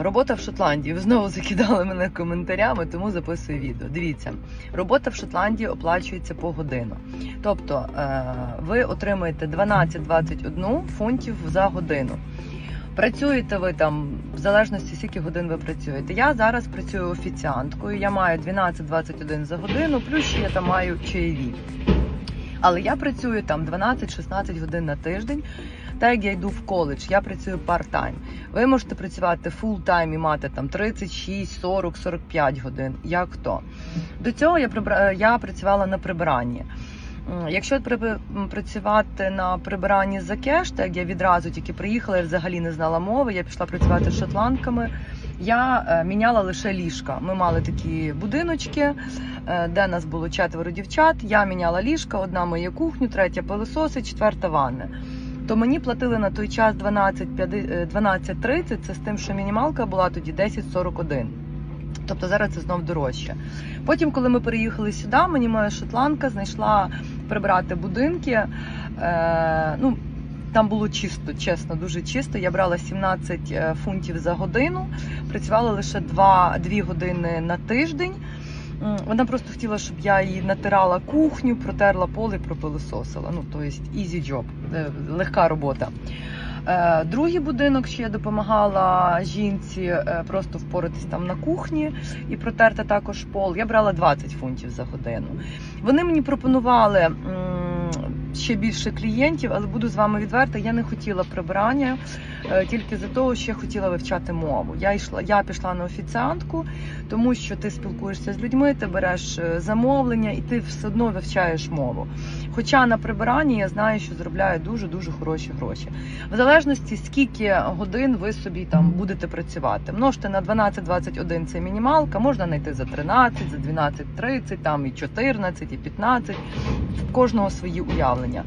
Робота в Шотландії. Ви знову закидали мене коментарями, тому записую відео. Дивіться, робота в Шотландії оплачується по годину. Тобто е, ви отримуєте 12-21 фунтів за годину. Працюєте ви там в залежності, скільки годин ви працюєте. Я зараз працюю офіціанткою, я маю 12-21 за годину, плюс ще я там маю чаєві. Але я працюю там 12-16 годин на тиждень. Так як я йду в коледж, я працюю part-time. Ви можете працювати full-time і мати там 36, 40, 45 годин. Як хто? До цього я я працювала на прибиранні. Якщо працювати на прибиранні за кеш, так як я відразу тільки приїхала, я взагалі не знала мови, я пішла працювати з шотландками. Я е, міняла лише ліжка. Ми мали такі будиночки, е, де нас було четверо дівчат. Я міняла ліжка, одна моя кухню, третя пилососи, четверта ванна. То мені платили на той час 12,50 е, 12,30, це з тим, що мінімалка була тоді 10,41. Тобто зараз це знов дорожче. Потім, коли ми переїхали сюди, мені моя шотландка знайшла прибирати будинки. Е, ну, там було чисто, чесно, дуже чисто. Я брала 17 е, фунтів за годину, працювала лише 2, 2 години на тиждень. Вона просто хотіла, щоб я їй натирала кухню, протерла поле, пропилососила. Ну, тобто easy job, е, легка робота. Е, Другий будинок, що я допомагала жінці просто впоратись там на кухні і протерти також пол. Я брала 20 фунтів за годину. Вони мені пропонували ще більше клієнтів, але буду з вами відверта, я не хотіла прибирання е, тільки за того, що я хотіла вивчати мову. Я йшла, я пішла на офіціантку, тому що ти спілкуєшся з людьми, ти береш е, замовлення і ти все одно вивчаєш мову. Хоча на прибиранні я знаю, що заробляю дуже дуже хороші гроші. В залежності скільки годин ви собі там будете працювати. Множте на 12-21 це мінімалка, можна знайти за 13, за 12-30, там і 14, і 15. В кожного свої уявлення.